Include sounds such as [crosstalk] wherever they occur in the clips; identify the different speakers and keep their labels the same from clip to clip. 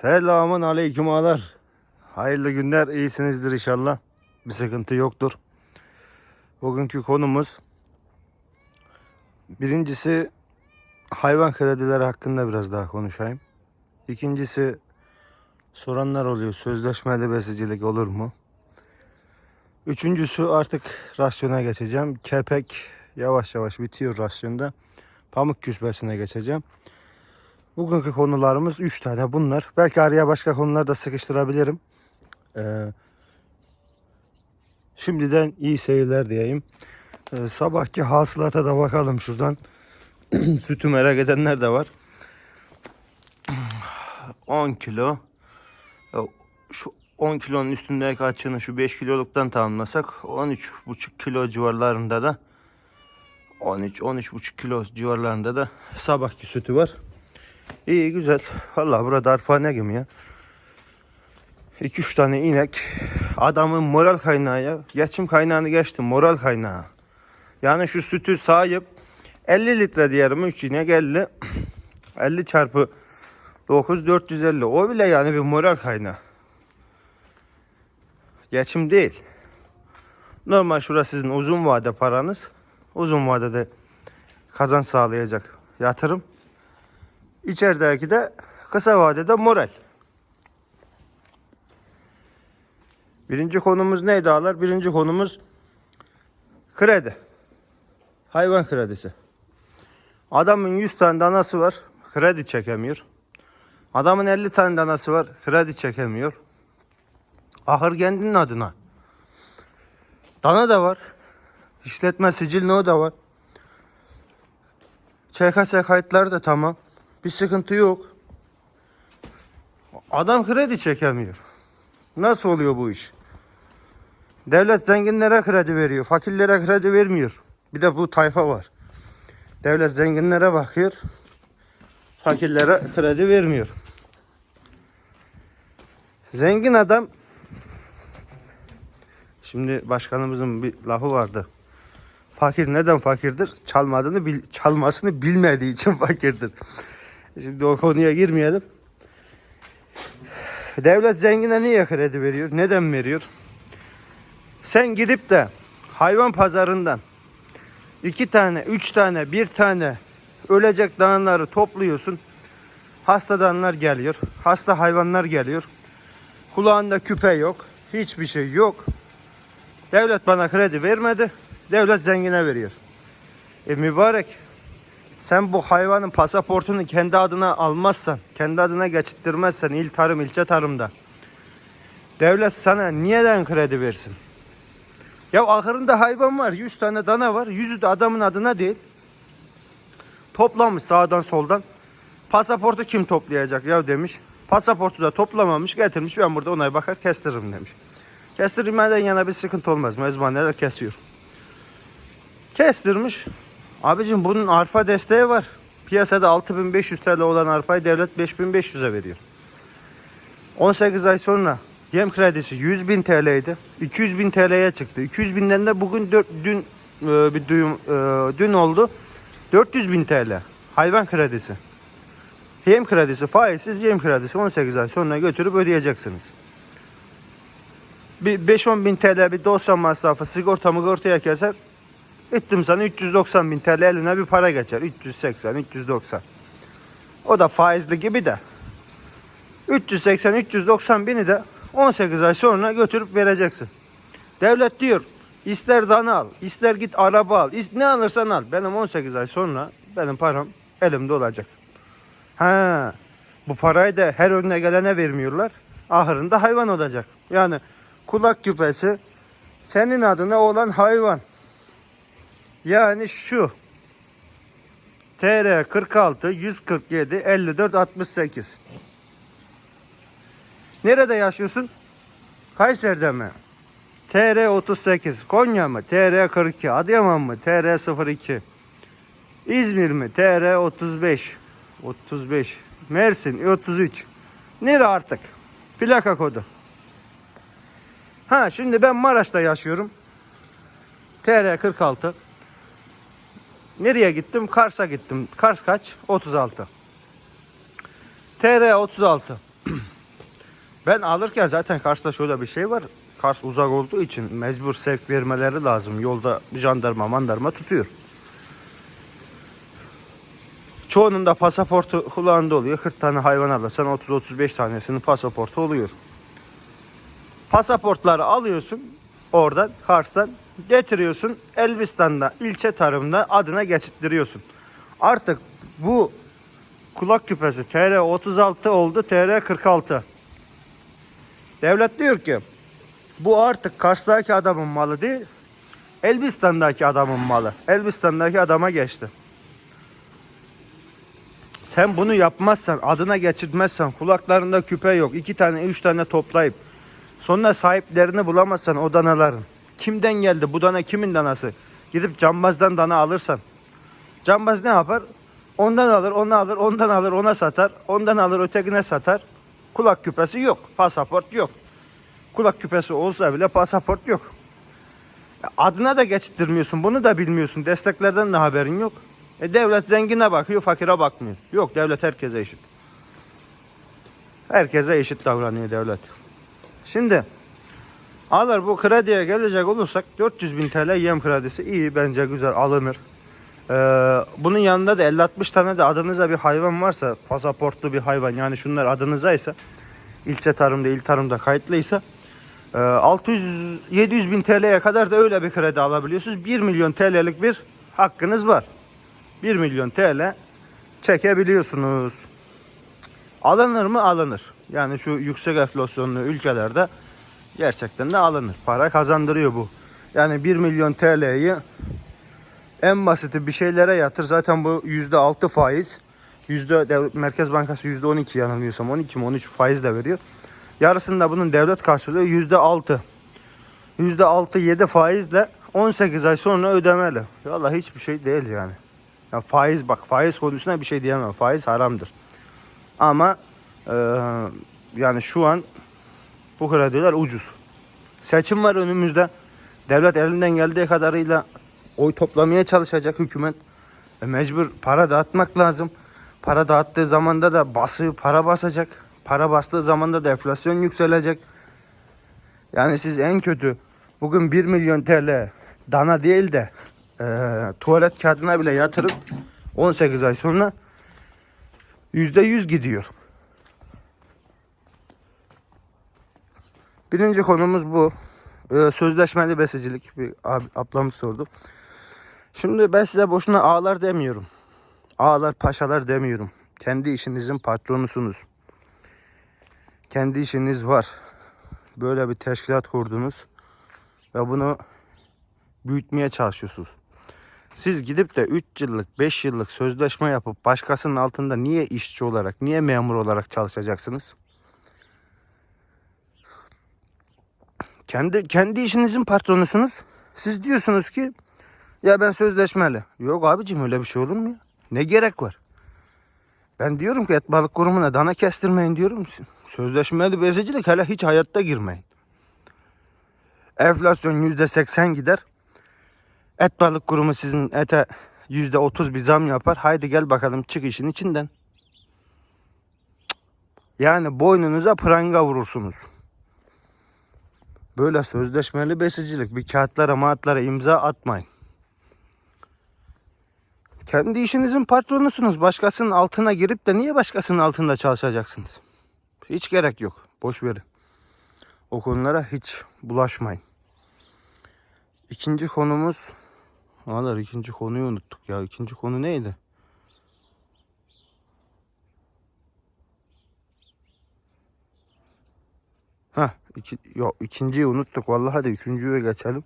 Speaker 1: Selamun aleyküm ağalar. Hayırlı günler, iyisinizdir inşallah. Bir sıkıntı yoktur. Bugünkü konumuz birincisi hayvan kredileri hakkında biraz daha konuşayım. İkincisi soranlar oluyor. Sözleşmeli besicilik olur mu? Üçüncüsü artık rasyona geçeceğim. Kepek yavaş yavaş bitiyor rasyonda. Pamuk küspesine geçeceğim. Bugünkü konularımız 3 tane bunlar. Belki araya başka konular da sıkıştırabilirim. Ee, şimdiden iyi seyirler diyeyim. Ee, sabahki hasılata da bakalım şuradan. [clears throat] Sütü merak edenler de var. [clears throat] 10 kilo. Ya Şu 10 kilonun üstündeki açığını şu 5 kiloluktan tamamlasak 13,5 kilo civarlarında da 13-13,5 kilo civarlarında da sabahki sütü var. İyi güzel. Vallahi burada arpane gibi ya. 2-3 tane inek. Adamın moral kaynağı ya. Geçim kaynağını geçtim. Moral kaynağı. Yani şu sütü sahip 50 litre diyelim 3 inek 50. 50 [clears throat] çarpı 9 450. O bile yani bir moral kaynağı. Geçim değil. Normal şurası sizin uzun vade paranız. Uzun vadede kazanç sağlayacak yatırım. İçerideki de kısa vadede moral. Birinci konumuz neydi ağalar? Birinci konumuz kredi. Hayvan kredisi. Adamın 100 tane danası var. Kredi çekemiyor. Adamın 50 tane danası var. Kredi çekemiyor. Ahır kendinin adına. Dana da var. İşletme sicil o da var. ÇKS kayıtları da tamam. Bir sıkıntı yok. Adam kredi çekemiyor. Nasıl oluyor bu iş? Devlet zenginlere kredi veriyor. Fakirlere kredi vermiyor. Bir de bu tayfa var. Devlet zenginlere bakıyor. Fakirlere kredi vermiyor. Zengin adam Şimdi başkanımızın bir lafı vardı. Fakir neden fakirdir? Çalmadığını çalmasını bilmediği için fakirdir. Şimdi o konuya girmeyelim. Devlet zengine niye kredi veriyor? Neden veriyor? Sen gidip de hayvan pazarından iki tane, üç tane, bir tane ölecek danaları topluyorsun. Hasta danalar geliyor. Hasta hayvanlar geliyor. Kulağında küpe yok. Hiçbir şey yok. Devlet bana kredi vermedi. Devlet zengine veriyor. E mübarek. Sen bu hayvanın pasaportunu kendi adına almazsan, kendi adına geçittirmezsen il tarım, ilçe tarımda. Devlet sana niyeden kredi versin? Ya ahırında hayvan var, 100 tane dana var. Yüzü de adamın adına değil. Toplamış sağdan soldan. Pasaportu kim toplayacak ya demiş. Pasaportu da toplamamış getirmiş ben burada onay bakar kestiririm demiş. Kestirmeden yana bir sıkıntı olmaz. Mezbaneler kesiyor. Kestirmiş. Abicim bunun arpa desteği var. Piyasada 6500 TL olan arpayı devlet 5500'e veriyor. 18 ay sonra yem kredisi 100 bin TL'ydi. 200 bin TL'ye çıktı. 200 binden de bugün dört, dün e, bir duyum e, dün oldu. 400 bin TL hayvan kredisi. Yem kredisi faizsiz yem kredisi 18 ay sonra götürüp ödeyeceksiniz bir 5-10 bin TL bir dosya masrafı sigorta mıgortaya keser. Ettim sana 390 bin TL eline bir para geçer. 380, 390. O da faizli gibi de. 380, 390 bini de 18 ay sonra götürüp vereceksin. Devlet diyor ister dana al, ister git araba al, ne alırsan al. Benim 18 ay sonra benim param elimde olacak. Ha, bu parayı da her önüne gelene vermiyorlar. Ahırında hayvan olacak. Yani kulak küpesi senin adına olan hayvan. Yani şu. TR 46 147 54 68. Nerede yaşıyorsun? Kayseri'de mi? TR 38 Konya mı? TR 42 Adıyaman mı? TR 02 İzmir mi? TR 35 35 Mersin 33 Nere artık? Plaka kodu. Ha şimdi ben Maraş'ta yaşıyorum. TR 46. Nereye gittim? Kars'a gittim. Kars kaç? 36. TR 36. Ben alırken zaten Kars'ta şöyle bir şey var. Kars uzak olduğu için mecbur sevk vermeleri lazım. Yolda jandarma mandarma tutuyor. Çoğunun da pasaportu kulağında oluyor. 40 tane hayvan alırsan 30-35 tanesinin pasaportu oluyor. Pasaportları alıyorsun oradan Kars'tan getiriyorsun Elbistan'da ilçe tarımda adına geçittiriyorsun. Artık bu kulak küpesi TR 36 oldu TR 46. Devlet diyor ki bu artık Kars'taki adamın malı değil Elbistan'daki adamın malı. Elbistan'daki adama geçti. Sen bunu yapmazsan, adına geçirtmezsen, kulaklarında küpe yok, iki tane, üç tane toplayıp sonra sahiplerini bulamazsan o danaların. Kimden geldi bu dana kimin danası? Gidip cambazdan dana alırsan. Cambaz ne yapar? Ondan alır, onu alır, ondan alır, ona satar. Ondan alır, ötekine satar. Kulak küpesi yok, pasaport yok. Kulak küpesi olsa bile pasaport yok. Adına da geçittirmiyorsun, bunu da bilmiyorsun. Desteklerden de haberin yok. E devlet zengine bakıyor, fakire bakmıyor. Yok devlet herkese eşit. Herkese eşit davranıyor devlet. Şimdi alır bu krediye gelecek olursak 400 bin TL yem kredisi iyi bence güzel alınır. Ee, bunun yanında da 50-60 tane de adınıza bir hayvan varsa pasaportlu bir hayvan yani şunlar adınıza ise ilçe tarımda il tarımda kayıtlıysa 600-700 bin TL'ye kadar da öyle bir kredi alabiliyorsunuz. 1 milyon TL'lik bir hakkınız var. 1 milyon TL çekebiliyorsunuz. Alınır mı? Alınır. Yani şu yüksek enflasyonlu ülkelerde gerçekten de alınır. Para kazandırıyor bu. Yani 1 milyon TL'yi en basiti bir şeylere yatır. Zaten bu %6 faiz. Yüzde Merkez Bankası %12 yanılmıyorsam 12 mi 13 faiz de veriyor. Yarısını da bunun devlet karşılıyor. %6. %6 7 faizle 18 ay sonra ödemeli. Vallahi hiçbir şey değil yani. Ya faiz bak faiz konusuna bir şey diyemem. Faiz haramdır. Ama e, yani şu an bu krediler ucuz. Seçim var önümüzde. Devlet elinden geldiği kadarıyla oy toplamaya çalışacak hükümet. E, mecbur para dağıtmak lazım. Para dağıttığı zamanda da bası para basacak. Para bastığı zamanda da enflasyon yükselecek. Yani siz en kötü bugün 1 milyon TL dana değil de e, tuvalet kağıdına bile yatırıp 18 ay sonra %100 gidiyor. Birinci konumuz bu. E, sözleşmeli besicilik. Bir abi, ablamız sordu. Şimdi ben size boşuna ağlar demiyorum. Ağalar paşalar demiyorum. Kendi işinizin patronusunuz. Kendi işiniz var. Böyle bir teşkilat kurdunuz. Ve bunu büyütmeye çalışıyorsunuz. Siz gidip de 3 yıllık 5 yıllık sözleşme yapıp başkasının altında niye işçi olarak niye memur olarak çalışacaksınız? Kendi kendi işinizin patronusunuz. Siz diyorsunuz ki ya ben sözleşmeli. Yok abicim öyle bir şey olur mu ya? Ne gerek var? Ben diyorum ki et balık kurumuna dana kestirmeyin diyorum. Sözleşmeli besicilik hele hiç hayatta girmeyin. Enflasyon yüzde seksen gider. Et balık kurumu sizin ete yüzde otuz bir zam yapar. Haydi gel bakalım çık işin içinden. Yani boynunuza pranga vurursunuz. Böyle sözleşmeli besicilik bir kağıtlara mağatlara imza atmayın. Kendi işinizin patronusunuz. Başkasının altına girip de niye başkasının altında çalışacaksınız? Hiç gerek yok. Boş verin. O konulara hiç bulaşmayın. İkinci konumuz Ağlar ikinci konuyu unuttuk ya. İkinci konu neydi? Ha, iki, yok ikinciyi unuttuk. Vallahi hadi üçüncüye geçelim.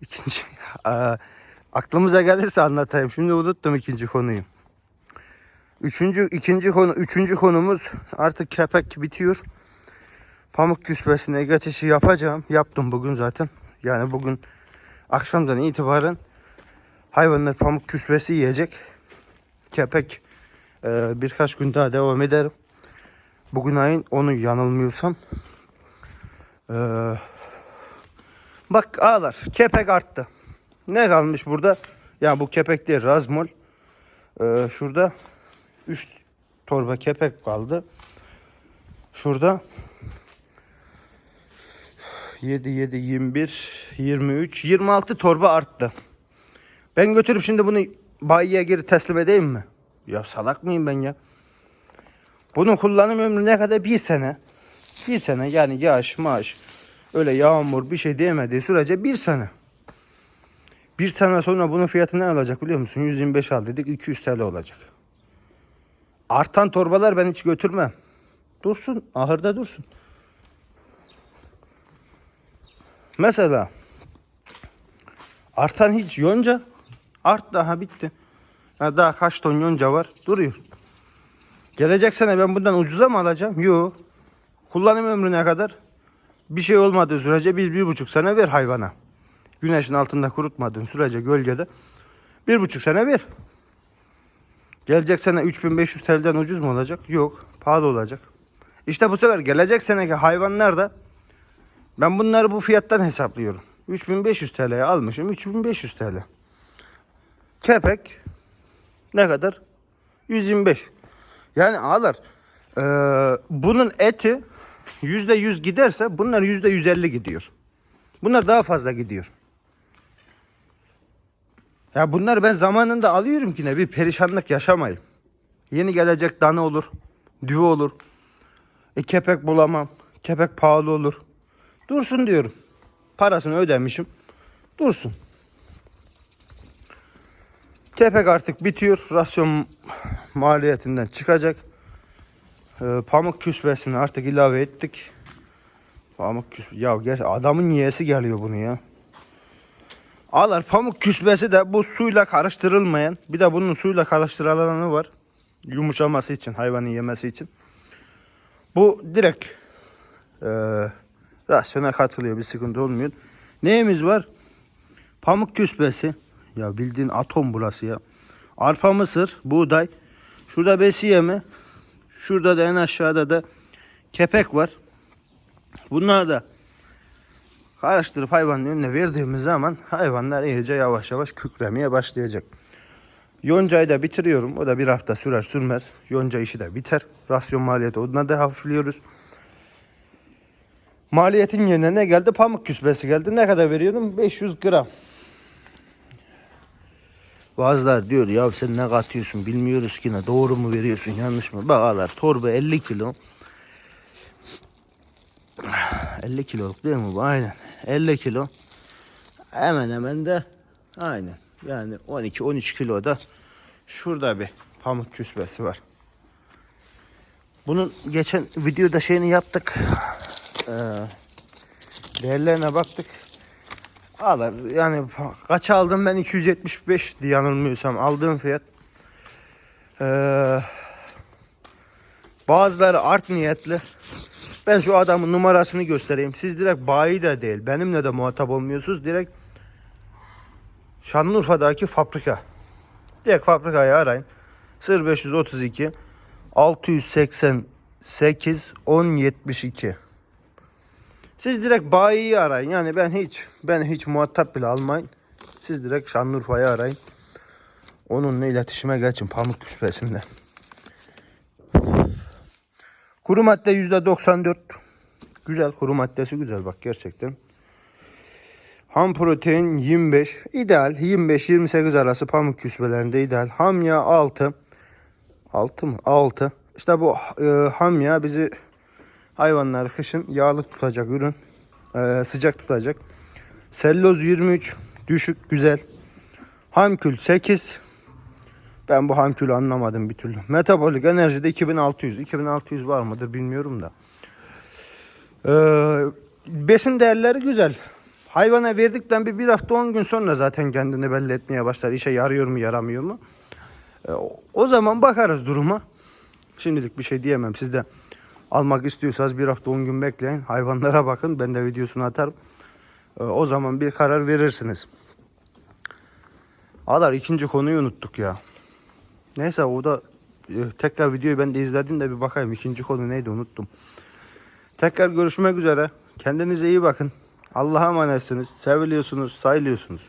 Speaker 1: İkinci [laughs] Aa, aklımıza gelirse anlatayım. Şimdi unuttum ikinci konuyu. Üçüncü, ikinci konu, üçüncü konumuz artık kepek bitiyor. Pamuk küspesine geçişi yapacağım. Yaptım bugün zaten. Yani bugün akşamdan itibaren hayvanlar pamuk küspesi yiyecek. Kepek e, birkaç gün daha devam ederim. Bugün ayın onu yanılmıyorsam. E, bak ağlar. Kepek arttı. Ne kalmış burada? Yani bu kepek değil razmol. E, şurada 3 torba kepek kaldı. Şurada 7 7 21 23 26 torba arttı. Ben götürüp şimdi bunu bayiye geri teslim edeyim mi? Ya salak mıyım ben ya? Bunun kullanım ömrü ne kadar? Bir sene. Bir sene yani yağış maaş öyle yağmur bir şey değmediği sürece bir sene. Bir sene sonra bunun fiyatı ne olacak biliyor musun? 125 al dedik 200 TL olacak. Artan torbalar ben hiç götürmem. Dursun ahırda dursun. Mesela artan hiç yonca art daha bitti. Ya daha kaç ton yonca var duruyor. Gelecek sene ben bundan ucuza mı alacağım? Yok. Kullanım ömrü ne kadar? Bir şey olmadığı sürece biz bir buçuk sene ver hayvana. Güneşin altında kurutmadığın sürece gölgede bir buçuk sene ver. Gelecek sene 3500 TL'den ucuz mu olacak? Yok. Pahalı olacak. İşte bu sefer gelecek seneki hayvanlar da ben bunları bu fiyattan hesaplıyorum. 3500 TL'ye almışım. 3500 TL. Kepek ne kadar? 125. Yani ağlar. eee, bunun eti %100 giderse bunlar %150 gidiyor. Bunlar daha fazla gidiyor. Ya bunları ben zamanında alıyorum ki ne bir perişanlık yaşamayayım. Yeni gelecek dana olur, düve olur. E, kepek bulamam. Kepek pahalı olur. Dursun diyorum. Parasını ödemişim. Dursun. Kepek artık bitiyor. Rasyon maliyetinden çıkacak. Ee, pamuk küsbesini artık ilave ettik. Pamuk küs ya gerçi adamın yiyesi geliyor bunu ya. Ağlar pamuk küsbesi de bu suyla karıştırılmayan bir de bunun suyla karıştırılanı var. Yumuşaması için hayvanın yemesi için. Bu direkt e, rasyona katılıyor bir sıkıntı olmuyor. Neyimiz var? Pamuk küsbesi. Ya bildiğin atom burası ya. Arpa mısır, buğday. Şurada besi yemi. Şurada da en aşağıda da kepek var. Bunlar da karıştırıp hayvanın önüne verdiğimiz zaman hayvanlar iyice yavaş yavaş kükremeye başlayacak. Yoncayı da bitiriyorum. O da bir hafta sürer sürmez. Yonca işi de biter. Rasyon maliyeti ondan da hafifliyoruz. Maliyetin yerine ne geldi? Pamuk küsbesi geldi. Ne kadar veriyorum? 500 gram. Bazılar diyor ya sen ne katıyorsun bilmiyoruz ki ne doğru mu veriyorsun yanlış mı? Bağlar torba 50 kilo. 50 kiloluk değil mi bu? Aynen. 50 kilo. Hemen hemen de aynen. Yani 12-13 kilo da şurada bir pamuk küsbesi var. Bunun geçen videoda şeyini yaptık. Ee, değerlerine baktık. Alır. Yani kaç aldım ben 275 diye yanılmıyorsam aldığım fiyat. Ee, bazıları art niyetli. Ben şu adamın numarasını göstereyim. Siz direkt bayi de değil. Benimle de muhatap olmuyorsunuz. Direkt Şanlıurfa'daki fabrika. Direkt fabrikayı arayın. 0532 688 1072. Siz direkt bayiyi arayın. Yani ben hiç ben hiç muhatap bile almayın. Siz direkt Şanlıurfa'yı arayın. Onunla iletişime geçin pamuk küspesinde. Kuru madde %94. Güzel kuru maddesi güzel bak gerçekten. Ham protein 25. ideal 25-28 arası pamuk küsbelerinde ideal. Ham yağ 6. 6 mı? 6. İşte bu e, ham yağ bizi hayvanları kışın yağlı tutacak ürün. E, sıcak tutacak. Selloz 23. Düşük güzel. Hamkül 8. Ben bu hamkülü anlamadım bir türlü. Metabolik enerjide 2600. 2600 var mıdır bilmiyorum da. Ee, besin değerleri güzel. Hayvana verdikten bir, bir hafta 10 gün sonra zaten kendini belli etmeye başlar. İşe yarıyor mu yaramıyor mu? Ee, o zaman bakarız duruma. Şimdilik bir şey diyemem. Siz de almak istiyorsanız bir hafta 10 gün bekleyin. Hayvanlara bakın. Ben de videosunu atarım. Ee, o zaman bir karar verirsiniz. Ağlar ikinci konuyu unuttuk ya. Neyse o da e, tekrar videoyu ben de izledim de bir bakayım. İkinci konu neydi unuttum. Tekrar görüşmek üzere. Kendinize iyi bakın. Allah'a emanetsiniz. Seviliyorsunuz, sayılıyorsunuz.